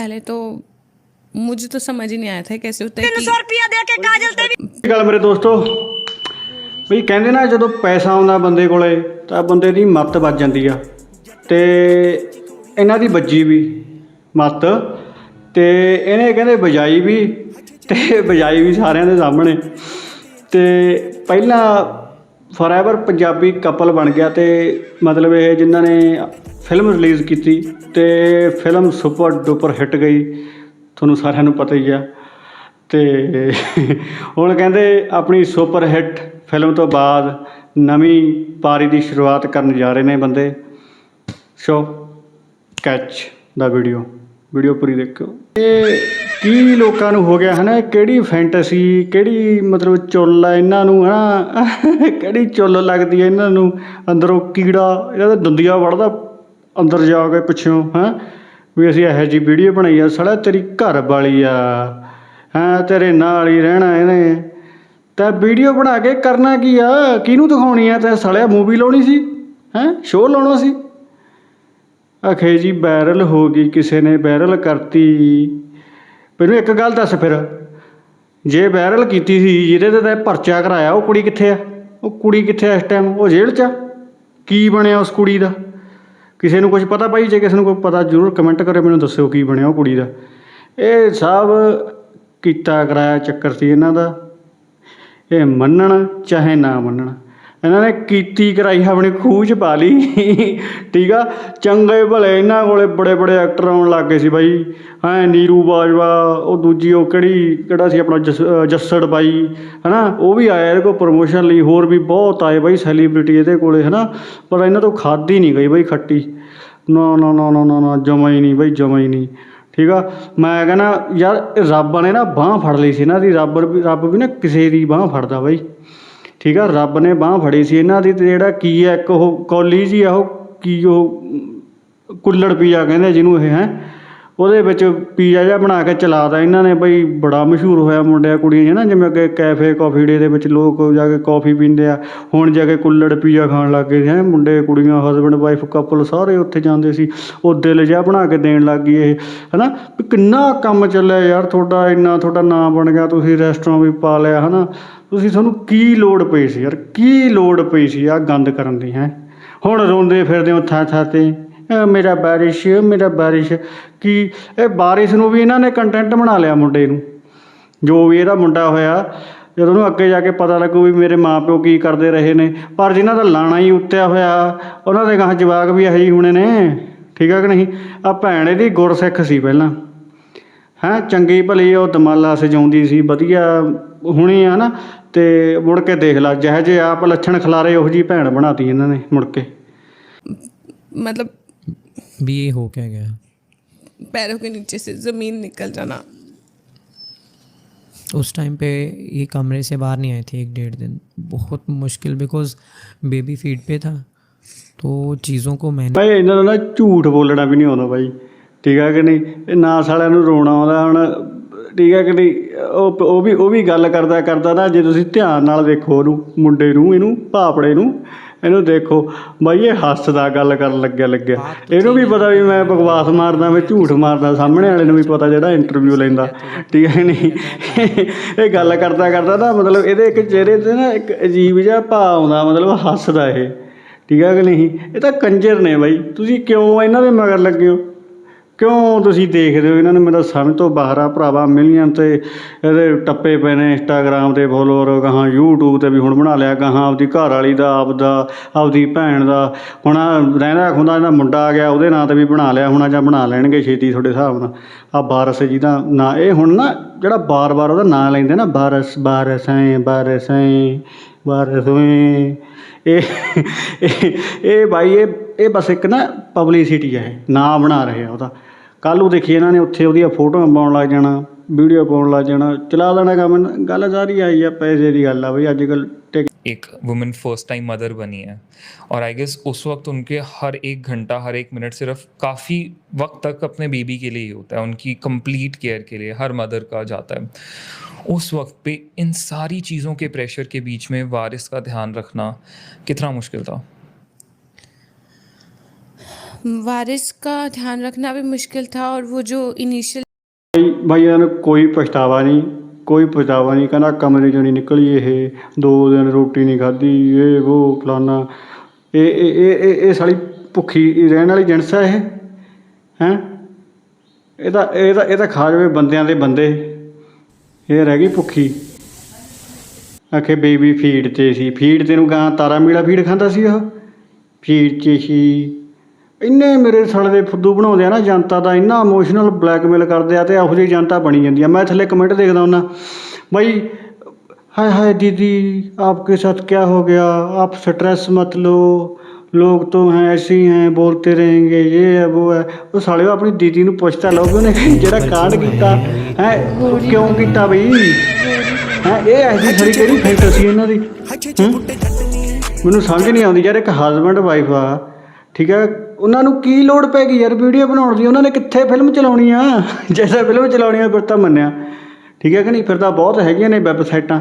पहले तो मुझे तो समझ ही नहीं आया था कैसे होता है तीन कि सौ रुपया दे के काजल ते भी ਇਹ ਗੱਲ ਮੇਰੇ ਦੋਸਤੋ ਵੀ ਕਹਿੰਦੇ ਨਾ ਜਦੋਂ ਪੈਸਾ ਆਉਂਦਾ ਬੰਦੇ ਕੋਲੇ ਤਾਂ ਬੰਦੇ ਦੀ ਮੱਤ ਵੱਜ ਜਾਂਦੀ ਆ ਤੇ ਇਹਨਾਂ ਦੀ ਵੱਜੀ ਵੀ ਮੱਤ ਤੇ ਇਹਨੇ ਕਹਿੰਦੇ ਵਜਾਈ ਵੀ ਤੇ ਵਜਾਈ ਵੀ ਸਾਰਿਆਂ ਦੇ ਸਾਹਮਣੇ ਤੇ ਪਹਿਲਾਂ ਫੋਰਐਵਰ ਪੰਜਾਬੀ ਕਪਲ ਬਣ ਗਿਆ ਤੇ ਮਤਲਬ ਇਹ ਜਿਨ੍ਹਾਂ ਨੇ ਫਿਲਮ ਰਿਲੀਜ਼ ਕੀਤੀ ਤੇ ਫਿਲਮ ਸੁਪਰ ਡੁਪਰ ਹਿੱਟ ਗਈ, ਤੁਹਾਨੂੰ ਸਾਰਿਆਂ ਨੂੰ ਪਤਾ ਹੀ ਆ। ਤੇ ਹੁਣ ਕਹਿੰਦੇ ਆਪਣੀ ਸੁਪਰ ਹਿੱਟ ਫਿਲਮ ਤੋਂ ਬਾਅਦ ਨਵੀਂ ਪਾਰੀ ਦੀ ਸ਼ੁਰੂਆਤ ਕਰਨ ਜਾ ਰਹੇ ਨੇ ਬੰਦੇ। ਸ਼ੋ ਕੈਚ ਦਾ ਵੀਡੀਓ ਵੀਡੀਓ ਪੂਰੀ ਦੇਖਿਓ। ਇਹ ਕੀ ਲੋਕਾਂ ਨੂੰ ਹੋ ਗਿਆ ਹਨਾ? ਇਹ ਕਿਹੜੀ ਫੈਂਟਸੀ ਕਿਹੜੀ ਮਤਲਬ ਚੁੱਲ ਆ ਇਹਨਾਂ ਨੂੰ, ਹਨਾ? ਕਿਹੜੀ ਚੁੱਲ ਲੱਗਦੀ ਹੈ ਇਹਨਾਂ ਨੂੰ? ਅੰਦਰੋਂ ਕੀੜਾ ਇਹਨਾਂ ਦਾ ਦੰਦੀਆਂ ਵੜਦਾ ਅੰਦਰ ਜਾ ਕੇ ਪਿੱਛੋਂ ਹੈਂ ਵੀ ਅਸੀਂ ਇਹੋ ਜਿਹੀ ਵੀਡੀਓ ਬਣਾਈ ਆ ਸੜਾ ਤੇਰੀ ਘਰ ਵਾਲੀ ਆ, ਹਾਂ? ਤੇਰੇ ਨਾਲ ਹੀ ਰਹਿਣਾ ਇਹਨੇ। ਤਾਂ ਵੀਡੀਓ ਬਣਾ ਕੇ ਕਰਨਾ ਕੀ ਆ? ਕਿਹਨੂੰ ਦਿਖਾਉਣੀ ਆ? ਤੇ ਸੜਿਆ ਮੂਵੀ ਲਾਉਣੀ ਸੀ, ਹੈਂ? ਸ਼ੋਅ ਲਾਉਣਾ ਸੀ। ਅਖੇ ਜੀ ਵਾਇਰਲ ਹੋ ਗਈ, ਕਿਸੇ ਨੇ ਵਾਇਰਲ ਕਰਤੀ। ਮੈਨੂੰ ਇੱਕ ਗੱਲ ਦੱਸ ਫਿਰ। ਜੇ ਵਾਇਰਲ ਕੀਤੀ ਸੀ, ਜਿਹਦੇ ਤੇ ਤੈਂ ਪਰਚਾ ਕਰਾਇਆ, ਉਹ ਕੁੜੀ ਕਿੱਥੇ ਆ? ਉਹ ਕੁੜੀ ਕਿੱਥੇ ਆ ਇਸ ਟਾਈਮ ਉਹ ਜੇਲ੍ਹ 'ਚ ਆ? ਕੀ ਬਣਿਆ ਉਸ ਕੁੜੀ ਦਾ? ਕਿਸੇ ਨੂੰ ਕੁਝ ਪਤਾ ਭਾਈ ਜੇ ਕਿਸੇ ਨੂੰ ਕੋਈ ਪਤਾ, ਜ਼ਰੂਰ ਕਮੈਂਟ ਕਰਿਓ, ਮੈਨੂੰ ਦੱਸਿਓ ਕੀ ਬਣਿਆ ਉਹ ਕੁੜੀ ਦਾ। ਇਹ ਸਭ ਕੀਤਾ, ਕਰਾਇਆ ਚੱਕਰ ਸੀ ਇਹਨਾਂ ਦਾ। ਇਹ ਮੰਨਣ, ਚਾਹੇ ਨਾ ਮੰਨਣ। ਇਹਨਾਂ ਨੇ ਕੀਤੀ ਕਰਾਈ, ਆਪਣੀ ਖੂਹ 'ਚ ਪਾ ਲਈ। ਠੀਕ ਆ? ਚੰਗੇ ਭਲੇ ਇਹਨਾਂ ਕੋਲੇ ਬੜੇ ਬੜੇ ਐਕਟਰ ਆਉਣ ਲੱਗ ਗਏ ਸੀ ਬਾਈ। ਹਾਂ, ਨੀਰੂ ਬਾਜਵਾ, ਉਹ ਦੂਜੀ ਉਹ ਕਿਹੜੀ, ਕਿਹੜਾ ਸੀ ਆਪਣਾ ਜਸ- ਜੱਸੜ ਬਾਈ, ਹਨਾ? ਉਹ ਵੀ ਆਇਆ ਇਹਦੇ ਕੋਲ ਪ੍ਰਮੋਸ਼ਨ ਲਈ, ਹੋਰ ਵੀ ਬਹੁਤ ਆਏ ਬਾਈ ਸੈਲੀਬ੍ਰਿਟੀ ਇਹਦੇ ਕੋਲੇ, ਹਨਾ? ਪਰ ਇਹਨਾਂ ਤੋਂ ਖਾਦੀ ਨਹੀਂ ਗਈ ਬਾਈ ਖੱਟੀ। ਨਾ ਨਾ ਨਾ ਨਾ ਨਾ ਜਮਾ ਹੀ ਨਹੀਂ ਬਾਈ ਜਮਾ ਹੀ ਨਹੀਂ। ਠੀਕ ਆ? ਮੈਂ ਕਹਿੰਦਾ, ਯਾਰ ਰੱਬ ਨੇ ਨਾ ਬਾਹ ਫੜ ਲਈ ਸੀ ਨਾ ਦੀ, ਰੱਬ ਵੀ ਰੱਬ ਵੀ ਨਾ ਕਿਸੇ ਦੀ ਬਾਹ ਫੜਦਾ ਬਾਈ। ਠੀਕ ਆ, ਰੱਬ ਨੇ ਬਾਹ ਫੜੀ ਸੀ। ਇਹਨਾਂ ਦੀ ਤੇ ਜਿਹੜਾ ਕੀ ਹੈ ਇੱਕ ਉਹ ਕੌਲੀ ਜੀ ਆ, ਉਹ ਕੀ ਉਹ, ਕੁੱਲੜ ਪੀਜ਼ਾ ਕਹਿੰਦੇ ਜਿਹਨੂੰ ਇਹ, ਹੈ। ਉਹਦੇ ਵਿੱਚ ਪੀਜ਼ਾ ਜਿਹਾ ਬਣਾ ਕੇ ਚਲਾਤਾ ਇਹਨਾਂ ਨੇ ਬਈ, ਬੜਾ ਮਸ਼ਹੂਰ ਹੋਇਆ ਮੁੰਡਿਆਂ ਕੁੜੀਆਂ ਜਿਹਨਾਂ ਜਿਵੇਂ ਅੱਗੇ ਕੈਫੇ, ਕਾਫੀ ਡੇ ਦੇ ਵਿੱਚ ਲੋਕ ਜਾ ਕੇ ਕੌਫੀ ਪੀਂਦੇ ਆ, ਹੁਣ ਜਾ ਕੇ ਕੁੱਲੜ ਪੀਜ਼ਾ ਖਾਣ ਲੱਗ ਗਏ ਹੈਂ ਮੁੰਡੇ, ਕੁੜੀਆਂ ਹਸਬੈਂਡ ਵਾਈਫ ਕਪਲ ਸਾਰੇ ਉੱਥੇ ਜਾਂਦੇ ਸੀ, ਉਹ ਦਿਲ ਜਿਹਾ ਬਣਾ ਕੇ ਦੇਣ ਲੱਗ ਗਈ ਇਹ, ਹਨਾ? ਵੀ ਕਿੰਨਾ ਕੰਮ ਚੱਲਿਆ ਯਾਰ ਤੁਹਾਡਾ, ਇੰਨਾ ਤੁਹਾਡਾ ਨਾਂ ਬਣ ਗਿਆ, ਤੁਸੀਂ ਰੈਸਟੋਰੈਂਟ ਵੀ ਪਾ ਲਿਆ, ਹਨਾ? ਤੁਸੀਂ ਤੁਹਾਨੂੰ ਕੀ ਲੋੜ ਪਈ ਸੀ ਯਾਰ, ਕੀ ਲੋੜ ਪਈ ਸੀ ਆ ਗੰਦ ਕਰਨ ਦੀ, ਹੈ? ਹੁਣ ਰੋਂਦੇ ਫਿਰਦੇ ਹੋ ਥਾਂ ਥਾਂ ਤੇ। ਮੇਰਾ ਬਾਰਿਸ਼ ਮੇਰਾ ਬਾਰਿਸ਼, ਕੀ ਇਹ ਬਾਰਿਸ਼ ਨੂੰ ਵੀ ਇਹਨਾਂ ਨੇ ਕੰਟੈਂਟ ਬਣਾ ਲਿਆ ਮੁੰਡੇ ਨੂੰ। ਜੋ ਵੀ ਇਹਦਾ ਮੁੰਡਾ ਹੋਇਆ, ਜਦੋਂ ਉਹਨੂੰ ਅੱਗੇ ਜਾ ਕੇ ਪਤਾ ਲੱਗੂ ਵੀ ਮੇਰੇ ਮਾਂ ਪਿਓ ਕੀ ਕਰਦੇ ਰਹੇ ਨੇ, ਪਰ ਜਿਨ੍ਹਾਂ ਦਾ ਲਾਣਾ ਹੀ ਉੱਤਿਆ ਹੋਇਆ, ਉਹਨਾਂ ਦੇ ਗਾਹ ਜਵਾਕ ਵੀ ਇਹੀ ਹੋਣੇ ਨੇ। ਠੀਕ ਹੈ ਕਿ ਨਹੀਂ? ਆ ਭੈਣ ਇਹਦੀ ਗੁਰਸਿੱਖ ਸੀ ਪਹਿਲਾਂ। ਹੈ, ਚੰਗੀ ਭਲੀ ਉਹ ਦਮਾਲਾ ਸਜਾਉਂਦੀ ਸੀ, ਵਧੀਆ ਹੁਣੀ ਆ ਨਾ, ਤੇ ਮੁੜ ਕੇ ਦੇਖ ਲਾ, ਜਿਹੋ ਜਿਹੇ ਆਪ ਲੱਛਣ ਖਲਾਰੇ, ਉਹ ਜੀ ਭੈਣ ਬਣਾਤੀ ਇਹਨਾਂ ਨੇ ਮੁੜ ਕੇ। ਮਤਲਬ भी ये हो क्या गया पैरों के नीचे से ज़मीन निकल जाना उस टाइम पे ये कमरे से बाहर नहीं आए थे एक डेढ़ दिन बहुत मुश्किल बिकॉज बेबी फीड पे था तो चीज़ों को मैंने ਭਾਈ ਇਹਨਾਂ ਨੂੰ ਨਾ ਝੂਠ ਬੋਲਣਾ ਵੀ ਨਹੀਂ ਆਉਂਦਾ ਬਾਈ ਠੀਕ ਆ ਕਿ ਨਹੀਂ ਇਹ ਨਾ ਸਾਲਿਆਂ ਨੂੰ ਰੋਣਾ ਆਉਂਦਾ ਹੁਣ ਠੀਕ ਆ ਕਿ ਨਹੀਂ ਉਹ ਉਹ ਵੀ ਉਹ ਵੀ ਗੱਲ ਕਰਦਾ ਕਰਦਾ ਨਾ ਜੇ ਤੁਸੀਂ ਧਿਆਨ ਨਾਲ ਦੇਖੋ ਉਹਨੂੰ ਮੁੰਡੇ ਨੂੰ ਇਹਨੂੰ ਭਾਪੜੇ ਨੂੰ ਇਹਨੂੰ ਦੇਖੋ ਬਾਈ ਇਹ ਹੱਸਦਾ ਗੱਲ ਕਰਨ ਲੱਗਿਆ ਲੱਗਿਆ। ਇਹਨੂੰ ਵੀ ਪਤਾ ਵੀ ਮੈਂ ਬਕਵਾਸ ਮਾਰਦਾ ਮੈਂ ਝੂਠ ਮਾਰਦਾ ਸਾਹਮਣੇ ਵਾਲੇ ਨੂੰ ਵੀ ਪਤਾ ਜਿਹੜਾ ਇੰਟਰਵਿਊ ਲੈਂਦਾ। ਠੀਕ ਹੈ ਨਹੀਂ? ਇਹ ਗੱਲ ਕਰਦਾ ਕਰਦਾ ਨਾ ਮਤਲਬ ਇਹਦੇ ਇੱਕ ਚਿਹਰੇ ਤੇ ਨਾ ਇੱਕ ਅਜੀਬ ਜਿਹਾ ਭਾਵ ਆਉਂਦਾ ਮਤਲਬ ਹੱਸਦਾ ਇਹ। ਠੀਕ ਹੈ ਕਿ ਨਹੀਂ? ਇਹ ਤਾਂ ਕੰਜਰ ਨੇ ਬਾਈ। ਤੁਸੀਂ ਕਿਉਂ ਇਹਨਾਂ ਦੇ ਮਗਰ ਲੱਗੇ ਹੋ? ਕਿਉਂ ਤੁਸੀਂ ਦੇਖਦੇ ਹੋ ਇਹਨਾਂ ਨੂੰ? ਮੇਰਾ ਸਮਝ ਤੋਂ ਬਾਹਰ ਆ ਭਰਾਵਾ ਮਿਲੀਅਨ ਤੇ ਇਹਦੇ ਟੱਪੇ ਪਏ ਨੇ ਇੰਸਟਾਗ੍ਰਾਮ ਤੇ ਫੋਲੋਅਰ ਗਾਹਾਂ ਯੂਟਿਊਬ ਤੇ ਵੀ ਹੁਣ ਬਣਾ ਲਿਆ, ਗਾਹਾਂ ਆਪਦੀ ਘਰ ਵਾਲੀ ਦਾ, ਆਪਦਾ, ਆਪਦੀ ਭੈਣ ਦਾ। ਹੁਣ ਆਹ ਰਹਿੰਦਾ ਖੁੰਦਾ ਜਿਹੜਾ ਮੁੰਡਾ ਆ ਗਿਆ, ਉਹਦੇ ਨਾਂ ਤੇ ਵੀ ਬਣਾ ਲਿਆ, ਹੋਣਾ ਜਾਂ ਬਣਾ ਲੈਣਗੇ ਛੇਤੀ ਤੁਹਾਡੇ ਹਿਸਾਬ ਨਾਲ। ਆਹ ਬਾਰਸ ਜਿਹਦਾ ਨਾਂ, ਇਹ ਹੁਣ ਨਾ ਜਿਹੜਾ ਵਾਰ ਵਾਰ ਉਹਦਾ ਨਾਂ ਲੈਂਦੇ ਨਾ, ਬਾਰਸ ਬਾਰਸ ਐ ਬਾਰਸ ਐ ਬਾਰਸ ਐ ਇਹ, ਇਹ- ਇਹ ਬਾਈ, ਇਹ ਇਹ ਬਸ ਇੱਕ ਨਾ ਪਬਲਿਸਿਟੀ ਹੈ ਇਹ, ਨਾਂ ਬਣਾ ਰਹੇ ਆ ਉਹਦਾ। ਕੱਲ ਨੂੰ ਦੇਖੀ ਇਹਨਾਂ ਨੇ ਉੱਥੇ ਉਹਦੀਆਂ ਫੋਟੋਆਂ ਪਾਉਣ ਲੱਗ ਜਾਣਾ ਵੀਡੀਓ ਪਾਉਣ ਲੱਗ ਜਾਣਾ ਚਲਾ ਦੇਣਾ ਕੰਮ ਗੱਲ ਸਾਰੀ ਆਈ ਆ ਪੈਸੇ ਦੀ ਗੱਲ ਆ ਬਈ ਅੱਜ ਕੱਲ एक वुमेन फर्स्ट टाइम मदर बनी है और आई गेस उस वक्त उनके हर एक घंटा हर एक मिनट सिर्फ काफ़ी वक्त तक अपने बेबी के लिए ही होता है उनकी कंप्लीट केयर के लिए हर मदर का जाता है उस वक्त पे इन सारी चीज़ों के प्रेशर के बीच में वारिस का ध्यान रखना कितना मुश्किल था वारिस का ध्यान रखना भी मुश्किल था और वो जो इनिशियल ਬਈ ਬਈ ਇਹਨਾਂ ਨੂੰ ਕੋਈ ਪਛਤਾਵਾ ਨਹੀਂ ਕੋਈ ਪਛਤਾਵਾ ਨਹੀਂ ਕਹਿੰਦਾ ਕਮਰੇ ਚੋਂ ਨਹੀਂ ਨਿਕਲੀ ਇਹ ਦੋ ਦਿਨ ਰੋਟੀ ਨਹੀਂ ਖਾਧੀ ਇਹ ਉਹ ਫਲਾਨਾ ਇਹ ਇਹ ਇਹ ਇਹ- ਇਹ ਸਾਲੀ ਭੁੱਖੀ ਰਹਿਣ ਵਾਲੀ ਜਿਣਸ ਹੈ ਇਹ ਹੈਂ ਇਹ ਤਾਂ ਇਹ ਤਾਂ ਇਹ ਤਾਂ ਖਾ ਜਾਵੇ ਬੰਦਿਆਂ ਦੇ ਬੰਦੇ ਇਹ ਰਹਿ ਗਈ ਭੁੱਖੀ ਆਖੇ ਬੇਬੀ ਫੀਡ ਤੇ ਸੀ ਫੀਡ ਤੇ ਨੂੰ ਗਾਂ ਤਾਰਾ ਮੀਲਾ ਫੀਡ ਖਾਂਦਾ ਸੀ ਉਹ ਫੀਡ 'ਚ ਸੀ ਇੰਨੇ ਮੇਰੇ ਸਾਲੇ ਦੇ ਫੁੱਦੂ ਬਣਾਉਂਦੇ ਆ ਨਾ ਜਨਤਾ ਦਾ ਇੰਨਾ ਇਮੋਸ਼ਨਲ ਬਲੈਕਮੇਲ ਕਰਦੇ ਆ ਤੇ ਇਹੋ ਜਿਹੀ ਜਨਤਾ ਬਣੀ ਜਾਂਦੀ ਆ ਮੈਂ ਥੱਲੇ ਕਮੈਂਟ ਦੇਖਦਾ ਹੁੰਦਾ भाई हाय हाय दीदी आपके साथ क्या हो गया आप स्ट्रेस मत लो ਲੋਕ तो हैं ऐसे ही हैं बोलते रहेंगे ये है वो है ਉਹ ਸਾਲਿਓ ਆਪਣੀ ਦੀਦੀ ਨੂੰ ਪੁੱਛ ਤਾਂ ਲਓ ਵੀ ਉਹਨੇ ਜਿਹੜਾ ਕਾਂਡ ਕੀਤਾ ਹੈ ਕਿਉਂ ਕੀਤਾ ਬਈ ਹੈ ਇਹ ਐਸੀ ਸਾਰੀ ਕਿਹੜੀ ਫੈਂਟਸੀ ਇਹਨਾਂ ਦੀ ਹਮ? ਮੈਨੂੰ ਸਮਝ ਨਹੀਂ ਆਉਂਦੀ ਯਾਰ ਇੱਕ ਹਸਬੰਡ ਵਾਈਫ ਆ ਠੀਕ ਹੈ ਉਹਨਾਂ ਨੂੰ ਕੀ ਲੋੜ ਪੈ ਗਈ ਯਾਰ ਵੀਡੀਓ ਬਣਾਉਣ ਦੀ ਉਹਨਾਂ ਨੇ ਕਿੱਥੇ ਫਿਲਮ ਚਲਾਉਣੀ ਆ ਜੇ ਤਾਂ ਫਿਲਮ ਚਲਾਉਣੀ ਆ ਫਿਰ ਤਾਂ ਮੰਨਿਆ ਠੀਕ ਹੈ ਕਿ ਨਹੀਂ ਫਿਰ ਤਾਂ ਬਹੁਤ ਹੈਗੀਆਂ ਨੇ ਵੈਬਸਾਈਟਾਂ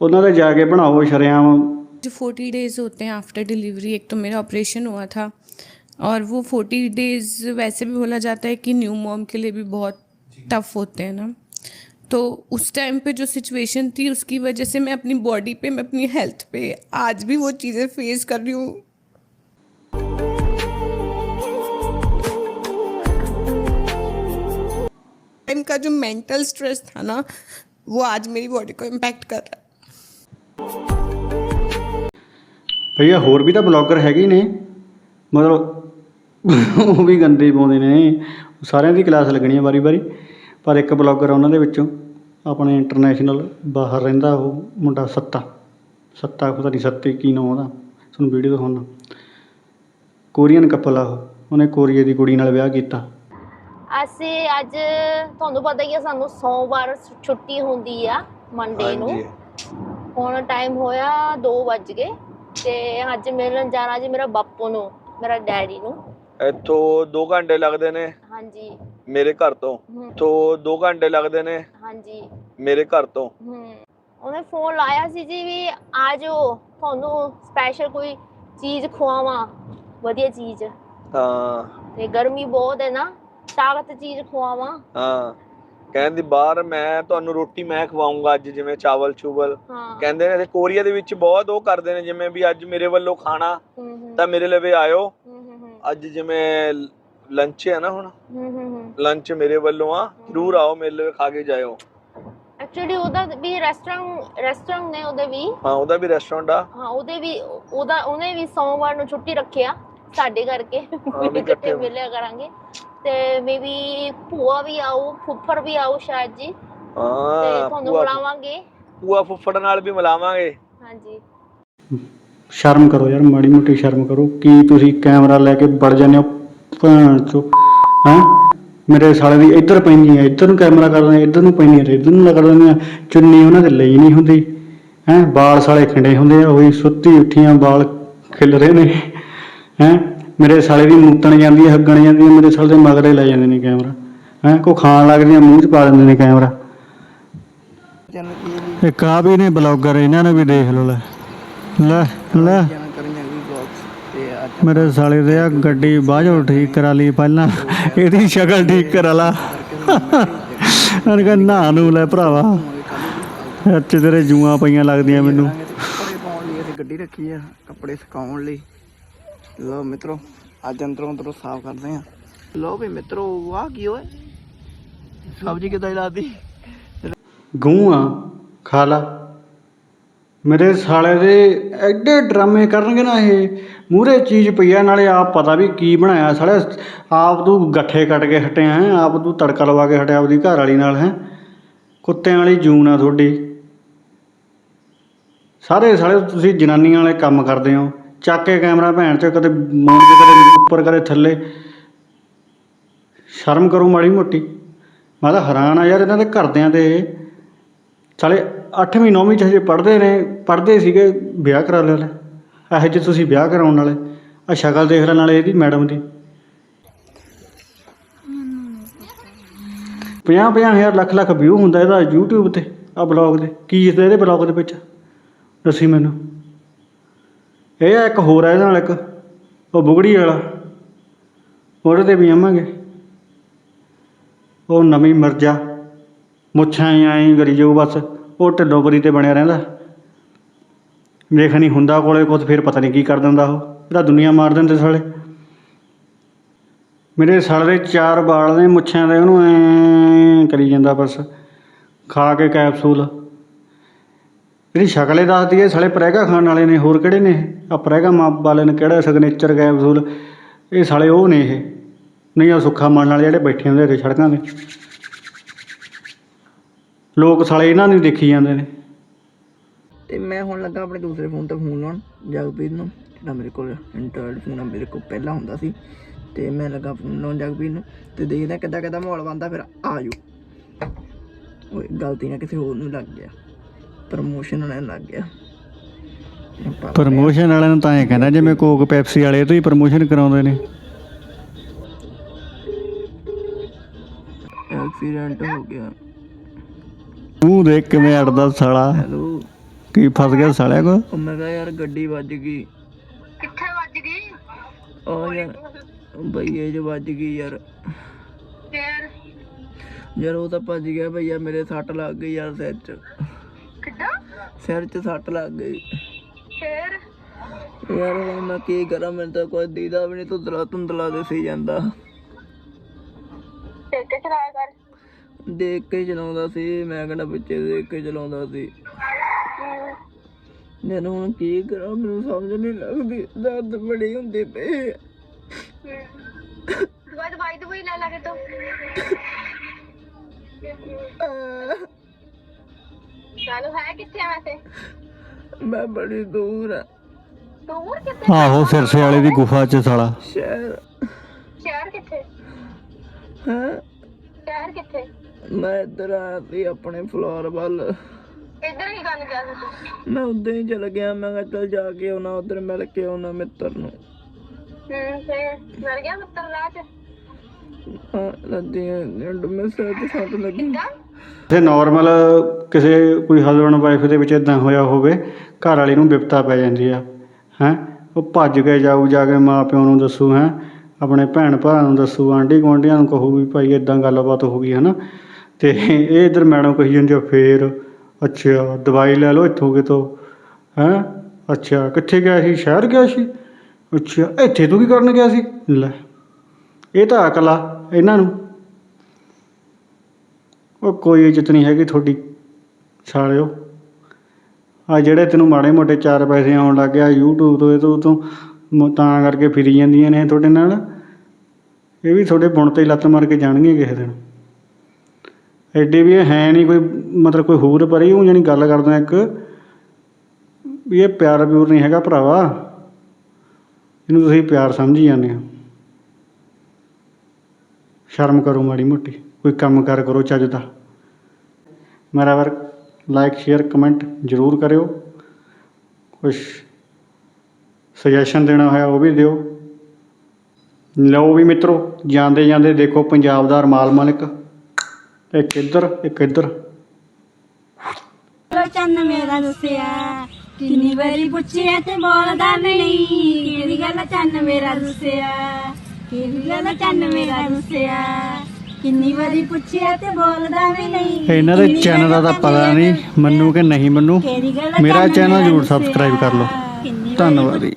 ਉਹਨਾਂ ਤੇ ਜਾ ਕੇ ਬਣਾਓ ਸ਼ਰੇਆਮ जो फोर्टी डेज होते हैं आफ्टर डिलीवरी एक तो मेरा ऑपरेशन हुआ था और वो फोर्टी डेज वैसे भी बोला जाता है कि न्यू मॉम के लिए भी बहुत टफ होते हैं ना तो उस टाइम पे जो सिचुएशन थी उसकी वजह से मैं अपनी बॉडी पे मैं अपनी हेल्थ पे आज भी वो चीज़ें फेस कर रही हूँ इनका जो मेंटल स्ट्रेस था ना वो आज मेरी बॉडी को इम्पैक्ट कर रहा है ਭਈਆ ਹੋਰ ਵੀ ਤਾਂ ਬਲੌਗਰ ਹੈਗੇ ਹੀ ਨੇ ਮਤਲਬ ਉਹ ਵੀ ਗੰਦੇ ਹੀ ਪਾਉਂਦੇ ਨੇ ਸਾਰਿਆਂ ਦੀ ਕਲਾਸ ਲੱਗਣੀ ਹੈ ਵਾਰੀ ਵਾਰੀ ਪਰ ਇੱਕ ਬਲੌਗਰ ਆ ਉਹਨਾਂ ਦੇ ਵਿੱਚੋਂ ਆਪਣੇ ਇੰਟਰਨੈਸ਼ਨਲ ਬਾਹਰ ਰਹਿੰਦਾ ਉਹ ਮੁੰਡਾ ਸੱਤਾ ਸੱਤਾ ਪਤਾ ਨਹੀਂ ਸੱਤੇ ਕੀ ਨਾਮ ਉਹਦਾ ਤੁਹਾਨੂੰ ਵੀਡੀਓ ਦਿਖਾਉਣਾ ਕੋਰੀਅਨ ਕਪਲ ਆ ਉਹ ਉਹਨੇ ਕੋਰੀਆ ਦੀ ਕੁੜੀ ਨਾਲ ਵਿਆਹ ਕੀਤਾ ਅਸੀਂ ਅੱਜ ਤੁਹਾਨੂੰ ਪਤਾ ਹੀ ਆ ਸਾਨੂੰ ਸੋਮਵਾਰ ਛੁੱਟੀ ਹੁੰਦੀ ਆ ਮੰਡੇ ਨੂੰ। ਹੁਣ ਟਾਈਮ ਹੋਇਆ 2 ਵੱਜ ਗਏ ਤੇ ਅੱਜ ਮਿਲਣ ਜਾਣਾ ਜੀ ਮੇਰਾ ਬਾਪੂ ਨੂੰ ਮੇਰਾ ਡੈਡੀ ਨੂੰ। ਇੱਥੋਂ 2 ਘੰਟੇ ਲੱਗਦੇ ਨੇ ਹਾਂਜੀ। ਮੇਰੇ ਘਰ ਤੋਂ। ਇੱਥੋਂ 2 ਘੰਟੇ ਲੱਗਦੇ ਨੇ ਹਾਂਜੀ। ਮੇਰੇ ਘਰ ਤੋਂ। ਉਹਨੇ ਫੋਨ ਲਾਇਆ ਸੀ ਜੀ ਵੀ ਆ ਜਾਓ ਤੁਹਾਨੂੰ ਸਪੈਸ਼ਲ ਕੋਈ ਚੀਜ਼ ਖਵਾਵਾਂ। ਵਧੀਆ ਚੀਜ਼। ਹਾਂ। ਤੇ ਗਰਮੀ ਬਹੁਤ ਹੈ ਨਾ। ਤਾਕਤ ਚੀਜ਼ ਖਵਾਵਾਂ। ਹਾਂ। ਕਹਿੰਦੀ ਬਾਹਰ ਮੈਂ ਤੁਹਾਨੂੰ ਰੋਟੀ ਮੈਂ ਖਵਾਉਂਗਾ ਅੱਜ ਜਿਵੇਂ ਚਾਵਲ ਚੂਵਲ। ਹਾਂ। ਕਹਿੰਦੇ ਨੇ ਤੇ ਕੋਰੀਆ ਦੇ ਵਿੱਚ ਬਹੁਤ ਉਹ ਕਰਦੇ ਨੇ ਜਿਵੇਂ ਵੀ ਅੱਜ ਮੇਰੇ ਵੱਲੋਂ ਖਾਣਾ ਤਾਂ ਮੇਰੇ ਲਵੇ ਆਇਓ। ਅੱਜ ਜਿਵੇਂ ਲੰਚ ਹੈ ਨਾ ਹੁਣ। ਲੰਚ ਮੇਰੇ ਵੱਲੋਂ ਆ ਜ਼ਰੂਰ ਆਓ ਮੇਰੇ ਲਵੇ ਖਾ ਕੇ ਜਾਇਓ। ਐਕਚੁਅਲੀ ਉਹਦਾ ਵੀ ਰੈਸਟੋਰੈਂਟ ਰੈਸਟੋਰੈਂਟ ਨੇ ਉਹਦੇ ਵੀ। ਹਾਂ ਉਹਦਾ ਵੀ ਰੈਸਟੋਰੈਂਟ ਆ। ਹਾਂ ਉਹਦੇ ਵੀ ਉਹਦਾ ਉਹਨੇ ਵੀ ਸੋਮਵਾਰ ਨੂੰ ਛੁੱਟੀ ਰੱਖਿਆ ਸਾਡੇ ਕਰਕੇ। ਇਕੱਠੇ ਮਿਲਿਆ ਕਰਾਂਗੇ। ਤੇ ਮੇਬੀ ਭੂਆ ਵੀ ਆਊ ਫੁੱਫੜ ਵੀ ਆਊ ਸ਼ਾਇਦ ਜੀ। ਤੇ ਹਾਂ ਤੁਹਾਨੂੰ ਭੂਆ ਬੁਲਾਵਾਂਗੇ। ਭੂਆ ਫੁੱਫੜ ਨਾਲ ਵੀ ਮਿਲਾਵਾਂਗੇ। ਹਾਂਜੀ। ਸ਼ਰਮ ਕਰੋ ਯਾਰ ਮਾੜੀ ਮੋਟੀ ਸ਼ਰਮ ਕਰੋ। ਕੀ ਤੁਸੀਂ ਕੈਮਰਾ ਲੈ ਕੇ ਵੜ ਜਾਂਦੇ ਹੋ? ਭੈਣ ਚੋ ਹੈਂ? ਮੇਰੇ ਸਾਲੇ ਦੀ ਇੱਧਰ ਪੈਂਦੀ ਹੈ ਇੱਧਰ ਨੂੰ ਕੈਮਰਾ ਕਰ ਦਿੰਦੇ ਇੱਧਰ ਨੂੰ ਪੈਂਦੀ ਹੈ ਇੱਧਰ ਨੂੰ ਲਗਾ ਦਿੰਦੇ ਆ। ਚੁੰਨੀ ਉਹਨਾਂ ਦੇ ਲਈ ਨਹੀਂ ਹੁੰਦੀ। ਹੈਂ? ਵਾਲ ਸਾਲੇ ਖਿੰਡੇ ਹੁੰਦੇ ਆ ਉਹੀ ਸੁੱਤੀ ਉੱਠੀਆਂ ਵਾਲ ਖਿਲ ਰਹੇ ਨੇ। ਹੈਂ? ਮੇਰੇ ਸਾਲੇ ਦੀ ਮੂਤਣ ਜਾਂਦੀ ਹੈ ਹੱਗਣ ਜਾਂਦੀ ਹੈ ਮੇਰੇ ਸਾਲੇ ਦੇ ਮਗਰੇ ਲੈ ਜਾਂਦੇ ਨੇ ਕੈਮਰਾ। ਹੈਂ ਕੋ ਖਾਣ ਲੱਗਦੀਆਂ ਮੂੰਹ 'ਚ ਪਾ ਦਿੰਦੇ ਨੇ ਕੈਮਰਾ। ਇੱਕ ਆ ਵੀ ਨੇ ਬਲੌਗਰ ਇਹਨਾਂ ਨੂੰ ਵੀ ਦੇਖ ਲਓ ਲੈ। ਲੈ ਲੈ। ਮੇਰੇ ਸਾਲੇ ਦੇ ਆ ਗੱਡੀ ਬਾਝੋ ਠੀਕ ਕਰਾ ਲਈ ਪਹਿਲਾਂ ਇਹਦੀ ਸ਼ਕਲ ਠੀਕ ਕਰਾ ਲਾ। ਅਨ ਕਹ ਨਾ ਨੂੰ ਲੈ ਭਰਾਵਾ ਅੱਜ ਤੇਰੇ ਜੂਆਂ ਪਈਆਂ ਲੱਗਦੀਆਂ ਮੈਨੂੰ। ਕੱਪੜੇ ਪਾਉਣ ਲਈ ਅਸੀਂ ਗੱਡੀ ਰੱਖੀ ਆ ਕੱਪੜੇ ਸੁਕਾਉਣ ਲਈ। ਲੋ ਮਿੱਤਰੋ ਅੱਜ ਅੰਦਰੋਂ ਅੰਦਰੋਂ ਸਾਫ਼ ਕਰਦੇ ਆ ਲੋ ਵੀ ਮਿੱਤਰੋ, ਵਾਹ ਕੀ ਓਏ। ਸਬਜ਼ੀ ਕਿਦਾਂ ਲਾਦੀ ਗੂੰ ਆ ਖਾ ਲਾ। ਮੇਰੇ ਸਾਲੇ ਦੇ ਐਡੇ ਡਰਾਮੇ ਕਰਨਗੇ ਨਾ ਇਹ। ਮੂਰੇ ਚੀਜ਼ ਪਈ ਆ, ਨਾਲੇ ਆਪ ਪਤਾ ਵੀ ਕੀ ਬਣਾਇਆ। ਸਾਲੇ, ਆਪ ਤੂੰ ਗੱਠੇ ਕੱਟ ਕੇ ਹਟਿਆ ਹੈ। ਆਪ ਤੂੰ ਤੜਕਾ ਲਵਾ ਕੇ ਹਟਿਆ ਆਪਦੀ ਘਰ ਵਾਲੀ ਨਾਲ ਹੈ। ਕੁੱਤਿਆਂ ਵਾਲੀ ਜੂਨ ਆ ਤੁਹਾਡੀ। ਸਾਰੇ ਸਾਲੇ, ਤੁਸੀਂ ਜਨਾਨੀਆਂ ਵਾਲੇ ਕੰਮ ਕਰਦੇ ਹੋ। ਚੱਕ ਕੇ ਕੈਮਰਾ ਭੈਣ ਚ ਕਦੇ ਮੌਨ ਤੇ ਕਦੇ ਉੱਪਰ ਕਦੇ ਥੱਲੇ। ਸ਼ਰਮ ਕਰੋ ਮਾੜੀ ਮੋਟੀ। ਮੈਂ ਤਾਂ ਹੈਰਾਨ ਆ ਯਾਰ ਇਹਨਾਂ ਦੇ ਘਰਦਿਆਂ ਦੇ। ਸਾਲੇ 8ਵੀਂ 9ਵੀਂ ਚ ਹਜੇ ਪੜ੍ਹਦੇ ਨੇ, ਪੜ੍ਹਦੇ ਸੀਗੇ ਵਿਆਹ ਕਰਾ ਲਿਆ ਲੈ ਇਹੋ ਜਿਹੇ ਤੁਸੀਂ ਵਿਆਹ ਕਰਾਉਣ ਵਾਲੇ। ਆ ਸ਼ਕਲ ਦੇਖ ਲੈਣ ਵਾਲੇ ਇਹਦੀ, ਮੈਡਮ ਦੀ। 50 ਪੰਜਾਹ ਹਜ਼ਾਰ, ਲੱਖ ਲੱਖ ਵਿਊ ਹੁੰਦਾ ਇਹਦਾ YouTube ਤੇ ਆ ਬਲੌਗ ਦੇ। ਕੀ ਇਸ ਇਹਦੇ ਬਲੌਗ ਦੇ ਵਿੱਚ? ਦੱਸੀ ਮੈਨੂੰ। ਇਹ ਆ ਇੱਕ ਹੋਰ ਆ ਇਹਦੇ ਨਾਲ ਇੱਕ, ਉਹ ਬੁਗੜੀ ਵਾਲਾ। ਉਹਦੇ ਤੇ ਵੀ ਆਵਾਂਗੇ। ਉਹ ਨਵੀਂ ਮਰਜ਼ਾ। ਮੁੱਛਾਂ ਐਂ ਕਰੀ ਜਾਊ ਬਸ। ਉਹ ਢਿੱਡੋਂ ਬਰੀ ਤੇ ਬਣਿਆ ਰਹਿੰਦਾ। ਵੇਖ ਨਹੀਂ ਹੁੰਦਾ ਕੋਲੇ ਕੁਛ, ਫਿਰ ਪਤਾ ਨਹੀਂ ਕੀ ਕਰ ਦਿੰਦਾ ਉਹ। ਇਹਦਾ ਦੁਨੀਆ ਮਾਰ ਦਿੰਦੇ ਸਾਲੇ। ਮੇਰੇ ਸਾਲੇ ਦੇ ਚਾਰ ਵਾਲ ਨੇ ਮੁੱਛਾਂ ਦੇ, ਉਹਨੂੰ ਐਂ ਕਰੀ ਜਾਂਦਾ ਬਸ। ਖਾ ਕੇ ਕੈਪਸੂਲ। ਇਹਦੀ ਸ਼ਕਲੇ ਦੱਸਦੀ ਹੈ, ਸਾਲੇ ਪ੍ਰੈਗਾ ਖਾਣ ਵਾਲੇ ਨੇ, ਹੋਰ ਕਿਹੜੇ ਨੇ? ਆ ਪ੍ਰੈਗਾ ਮਾਂ ਵਾਲੇ ਨੇ ਕਿਹੜਾ ਸਿਗਨੇਚਰ ਕੈਪਸੂਲ ਇਹ ਸਾਲੇ ਉਹ ਨੇ ਇਹ। ਨਹੀਂ ਆ ਸੁੱਖਾ ਮਨ ਵਾਲੇ ਜਿਹੜੇ ਬੈਠੇ ਹੁੰਦੇ ਇੱਥੇ ਸੜਕਾਂ 'ਤੇ। ਲੋਕ ਸਾਲੇ ਇਹਨਾਂ ਨੂੰ ਦੇਖੀ ਜਾਂਦੇ ਨੇ। ਤੇ ਮੈਂ ਹੁਣ ਲੱਗਾ ਆਪਣੇ ਦੂਸਰੇ ਫੋਨ ਤੋਂ ਫੋਨ ਲਾਉਣ, ਜਗਪ੍ਰੀਤ ਨੂੰ, ਜਿਹੜਾ ਮੇਰੇ ਕੋਲ ਇੰਟਰਨੈਟ ਫੋਨ ਆ, ਮੇਰੇ ਕੋਲ ਪਹਿਲਾਂ ਹੁੰਦਾ ਸੀ। ਤੇ ਮੈਂ ਲੱਗਾ ਫੋਨ ਲਾਉਣ ਜਗਪ੍ਰੀਤ ਨੂੰ, ਤੇ ਦੇਖਦਾ ਕਿੱਦਾਂ ਕਿੱਦਾਂ ਮਾਹੌਲ ਬਣਦਾ, ਫਿਰ ਆ ਜੂ ਓਏ, ਗਲਤੀ ਨਾਲ ਕਿਸੇ ਹੋਰ ਨੂੰ ਲੱਗ ਗਿਆ। ਪ੍ਰਮੋਸ਼ਨ ਨਾਲ ਲੱਗ ਗਿਆ। ਪ੍ਰਮੋਸ਼ਨ ਵਾਲਿਆਂ ਨੂੰ ਤਾਂ ਇਹ ਕਹਿੰਦਾ ਜਿਵੇਂ ਕੋਕ ਪੈਪਸੀ ਵਾਲੇ ਤੋਂ ਹੀ ਪ੍ਰਮੋਸ਼ਨ ਕਰਾਉਂਦੇ ਨੇ। ਐਕਸੀਡੈਂਟ ਹੋ ਗਿਆ। ਤੂੰ ਦੇਖ ਕਿਵੇਂ ਅੜਦਾ ਸਾਲਾ। ਹੈਲੋ ਕੀ ਫਸ ਗਿਆ ਸਾਲਿਆ ਕੋ? ਉਹ ਮੈਂ ਕਿਹਾ ਯਾਰ ਗੱਡੀ ਵੱਜ ਗਈ। ਕਿੱਥੇ ਵੱਜ ਗਈ? ਆ ਯਾਰ ਬਈਏ ਜੋ ਵੱਜ ਗਈ ਯਾਰ। ਫੇਰ? ਯਾਰ ਉਹ ਤਾਂ ਭੱਜ ਗਿਆ ਭਈਆ ਮੇਰੇ ਸੱਟ ਲੱਗ ਗਈ ਯਾਰ ਸਿਰ 'ਚ। ਸਿਰ 'ਚ ਸੱਟ ਲੱਗ ਗਈ। ਫੇਰ? ਯਾਰ ਹੁਣ ਮੈਂ ਕੀ ਕਰਾਂ ਮੈਨੂੰ ਤਾਂ ਕੋਈ ਦੀਦਾ ਵੀ ਨਹੀਂ ਧੁੰਦਲਾ ਧੁੰਦਲਾ ਦਿਸੀ ਜਾਂਦਾ। ਟੇਕ ਕੇ ਚਲਾਇਆ ਕਰ। ਦੇਖ ਕੇ ਚਲਾਉਂਦਾ ਸੀ ਮੈਂ ਕਿਹੜਾ ਪਿੱਛੇ ਦੇਖ ਕੇ ਚਲਾਉਂਦਾ ਸੀ। ਹੁਣ ਕੀ ਕਰਾਂ ਮੈਨੂੰ ਸਮਝ ਨਹੀਂ ਲੱਗਦੀ ਦਰਦ ਬੜੀ ਹੁੰਦੀ ਪਈ ਦਵਾਈ ਦਵਾਈ ਦਵਾਈ ਲੈ ਲਾ ਕੇ ਤੋ। ਚਾਲੂ ਹੈ ਕਿੱਥੇ ਆ ਵੈਸੇ ਮੈਂ ਬੜੀ ਦੂਰ ਆ। ਦੂਰ ਕਿੱਥੇ? ਆਹੋ ਸਿਰਸੇ ਵਾਲੇ ਦੀ ਗੁਫਾ 'ਚ ਸਾਲਾ। ਸ਼ਹਿਰ। ਸ਼ਹਿਰ ਕਿੱਥੇ? ਹਾਂ? ਸ਼ਹਿਰ ਕਿੱਥੇ? ਮੈਂ ਇੱਧਰ ਆ ਸੀ ਆਪਣੇ ਫਲੋਰ ਵੱਲ। ਇੱਧਰ ਹੀ ਗੱਲ ਕਰ। ਤੂੰ ਮੈਂ ਉਦੋਂ ਹੀ ਚਲ ਗਿਆ। ਮੈਂ ਕਿਹਾ ਚੱਲ ਜਾ ਕੇ ਆਉਣਾ ਉਧਰ ਮਿਲ ਕੇ ਆਉਣਾ ਮਿੱਤਰ ਨੂੰ। ਹੂੰ ਫੇਰ ਮਰ ਗਿਆ ਮਿੱਤਰ ਰਾਹ ਚ ਹਾਂ ਲੱਦੀਆਂ ਮੈਂ ਸਿਰ ਤੇ ਸੱਟ ਲੱਗੀ। ਤੇ ਨਾਰਮਲ ਕਿਸੇ ਕੋਈ ਹਸਬੰਡ ਵਾਈਫ ਦੇ ਵਿੱਚ ਇਦਾਂ ਹੋਇਆ ਹੋਵੇ, ਘਰ ਵਾਲੇ ਨੂੰ ਵਿਪਤਾ ਪੈ ਜਾਂਦੀ ਆ, ਹੈ? ਉਹ ਭੱਜ ਕੇ ਜਾਊ, ਜਾ ਕੇ ਮਾਂ ਪਿਓ ਨੂੰ ਦੱਸੂ, ਹੈ? ਆਪਣੇ ਭੈਣ ਭਰਾ ਨੂੰ ਦੱਸੂ ਆਂਢੀ ਗੁਆਂਢੀਆਂ ਨੂੰ ਕਹੂ ਵੀ ਭਾਈ ਇਦਾਂ ਗੱਲਬਾਤ ਹੋ ਗਈ ਹੈ ਨਾ ਤੇ ਇਹ ਇਧਰ ਮੈਡਮ ਕਹੀ ਜਾਂਦੀ ਆ, ਫੇਰ? ਅੱਛਾ, ਦਵਾਈ ਲੈ ਲਓ ਇੱਥੋਂ ਕਿਤੋਂ, ਹੈ? ਅੱਛਾ, ਕਿੱਥੇ ਗਿਆ ਸੀ? ਸ਼ਹਿਰ ਗਿਆ ਸੀ? ਅੱਛਾ, ਇੱਥੇ ਤੂੰ ਕੀ ਕਰਨ ਗਿਆ ਸੀ? ਲੈ, ਇਹ ਤਾਂ ਅਕਲ ਆ ਇਹਨਾਂ ਨੂੰ। ਉਹ ਕੋਈ ਇੱਜ਼ਤ ਨਹੀਂ ਹੈਗੀ ਤੁਹਾਡੀ, ਸਾਲਿਓ। ਆ ਜਿਹੜੇ ਤੈਨੂੰ ਮਾੜੇ ਮੋਟੇ ਚਾਰ ਪੈਸੇ ਆਉਣ ਲੱਗ ਗਿਆ YouTube ਤੋਂ, ਇਹ ਤੋਂ, ਉਹ ਤੋਂ ਤਾਂ ਕਰਕੇ ਫਿਰੀ ਜਾਂਦੀਆਂ ਨੇ ਤੁਹਾਡੇ ਨਾਲ। ਇਹ ਵੀ ਤੁਹਾਡੇ ਬੁਣ ਤੇ ਲੱਤ ਮਾਰ ਕੇ ਜਾਣਗੀਆਂ ਕਿਸੇ ਦਿਨ। ਐਡੇ ਵੀ ਇਹ ਹੈ ਨਹੀਂ ਕੋਈ, ਮਤਲਬ ਕੋਈ ਹੋਰ ਪਰੀ ਉਹ ਜਾਨੀ ਗੱਲ ਕਰਦਾ ਇੱਕ, ਵੀ ਇਹ ਪਿਆਰ ਪਿਓਰ ਨਹੀਂ ਹੈਗਾ ਭਰਾਵਾ। ਇਹਨੂੰ ਤੁਸੀਂ ਪਿਆਰ ਸਮਝੀ ਜਾਂਦੇ ਹੋ। ਸ਼ਰਮ ਕਰੋ ਮਾੜੀ ਮੋਟੀ। ਕੋਈ ਕੰਮ ਕਾਰ ਕਰੋ ਚੱਜ ਦਾ। ਮੇਰਾ ਵਰਕ ਲਾਈਕ ਸ਼ੇਅਰ ਕਮੈਂਟ ਜ਼ਰੂਰ ਕਰਿਓ। ਕੁਛ ਸੁਜੈਸ਼ਨ ਦੇਣਾ ਹੋਇਆ ਉਹ ਵੀ ਦਿਓ। ਲਓ ਵੀ ਮਿੱਤਰੋ, ਜਾਂਦੇ ਜਾਂਦੇ ਦੇਖੋ ਪੰਜਾਬ ਦਾ ਰਮਾਲ ਮਾਲਕ। ਇੱਕ ਇੱਧਰ ਇੱਕ ਇੱਧਰ। ਚੰਨ ਮੇਰਾ ਦੱਸਿਆ, ਕਿੰਨੀ ਵਾਰੀ ਪੁੱਛਿਆ ਤੇ ਬੋਲਦਾ ਨਹੀਂ। ਕਿਹੜੀ ਗੱਲ ਚੰਨ ਮੇਰਾ ਦੱਸਿਆ, ਕਿਹੜੀ ਗੱਲ ਚੰਨ ਮੇਰਾ ਦੱਸਿਆ। ਕਿੰਨੀ ਵਾਰੀ ਪੁੱਛਿਆ ਤੇ ਬੋਲਦਾ ਵੀ ਨਹੀਂ। ਇਹਨਾਂ ਦੇ ਚੈਨਲ ਦਾ ਤਾਂ ਪਤਾ ਨਹੀਂ ਮੰਨੂ ਕਿ ਨਹੀਂ ਮੰਨੂ। ਮੇਰਾ ਚੰਨ ਚੈਨਲ ਜ਼ਰੂਰ। ਸਬਸਕ੍ਰਾਈਬ ਕਰ ਲਓ। ਧੰਨਵਾਦ। ਜੀ